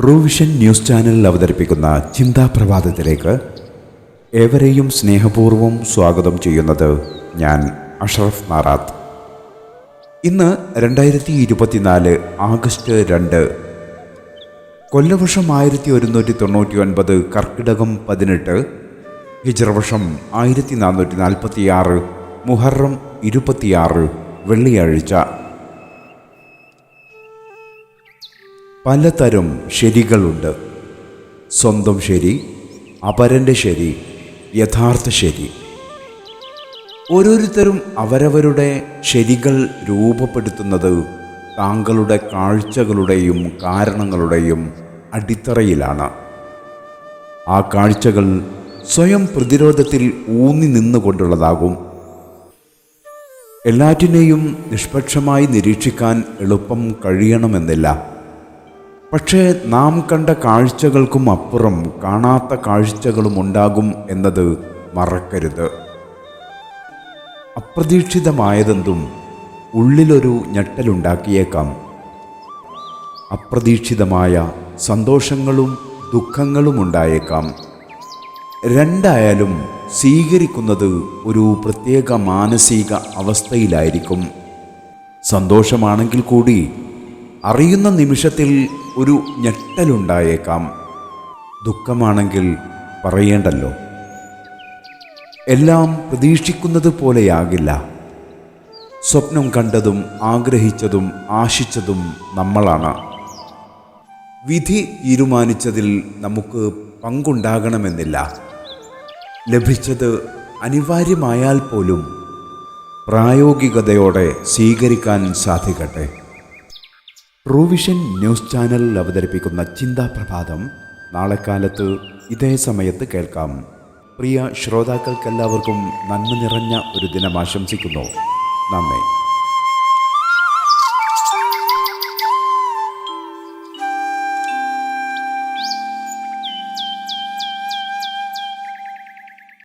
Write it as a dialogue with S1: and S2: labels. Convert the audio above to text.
S1: Truevision news ചാനലിൽ അവതരിപ്പിക്കുന്ന ചിന്താ പ്രഭാതത്തിലേക്ക് ഏവരെയും സ്നേഹപൂർവം സ്വാഗതം ചെയ്യുന്നത് ഞാൻ അഷറഫ് നാറാത്ത്. ഇന്ന് രണ്ടായിരത്തി ഇരുപത്തിനാല് ആഗസ്റ്റ് രണ്ട്. കൊല്ലവർഷം ആയിരത്തി ഒരുന്നൂറ്റി തൊണ്ണൂറ്റി ഒൻപത് കർക്കിടകം പതിനെട്ട് ഹിജറവർഷം ആയിരത്തി നാനൂറ്റി നാൽപ്പത്തിയാറ് മുഹറം ഇരുപത്തിയാറ് വെള്ളിയാഴ്ച. പലതരം ശരികളുണ്ട്. സ്വന്തം ശരി അപരന്റെ ശരി യഥാർത്ഥ ശരി. ഓരോരുത്തരും അവരവരുടെ ശരികൾ രൂപപ്പെടുത്തുന്നത് താങ്കളുടെ കാഴ്ചകളുടെയും കാരണങ്ങളുടെയും അടിത്തറയിലാണ്. ആ കാഴ്ചകൾ സ്വയം പ്രതിരോധത്തിൽ ഊന്നി നിന്നുകൊണ്ടുള്ളതാകും. എല്ലാറ്റിനെയും നിഷ്പക്ഷമായി നിരീക്ഷിക്കാൻ എളുപ്പം കഴിയണമെന്നില്ല. പക്ഷേ നാം കണ്ട കാഴ്ചകൾക്കും അപ്പുറം കാണാത്ത കാഴ്ചകളും ഉണ്ടാകും എന്നത് മറക്കരുത്. അപ്രതീക്ഷിതമായതെന്തും ഉള്ളിലൊരു ഞെട്ടലുണ്ടാക്കിയേക്കാം. അപ്രതീക്ഷിതമായ സന്തോഷങ്ങളും ദുഃഖങ്ങളും ഉണ്ടായേക്കാം. രണ്ടായാലും സ്വീകരിക്കുന്നത് ഒരു പ്രത്യേക മാനസിക അവസ്ഥയിലായിരിക്കും. സന്തോഷമാണെങ്കിൽ കൂടി അറിയുന്ന നിമിഷത്തിൽ ഒരു ഞെട്ടലുണ്ടായേക്കാം. ദുഃഖമാണെങ്കിൽ പറയേണ്ടല്ലോ. എല്ലാം പ്രതീക്ഷിക്കുന്നത് പോലെയാകില്ല. സ്വപ്നം കണ്ടതും ആഗ്രഹിച്ചതും ആശിച്ചതും നമ്മളാണ്. വിധി തീരുമാനിച്ചതിൽ നമുക്ക് പങ്കുണ്ടാകണമെന്നില്ല. ലഭിച്ചത് അനിവാര്യമായാൽ പോലും പ്രായോഗികതയോടെ സ്വീകരിക്കാൻ സാധിക്കട്ടെ. ട്രൂവിഷൻ ന്യൂസ് ചാനൽ അവതരിപ്പിക്കുന്ന ചിന്താ പ്രഭാതം നാളെ കാലത്ത് ഇതേ സമയത്ത് കേൾക്കാം. പ്രിയ ശ്രോതാക്കൾക്കെല്ലാവർക്കും നന്മ നിറഞ്ഞ ഒരു ദിനം ആശംസിക്കുന്നു. നന്ദി.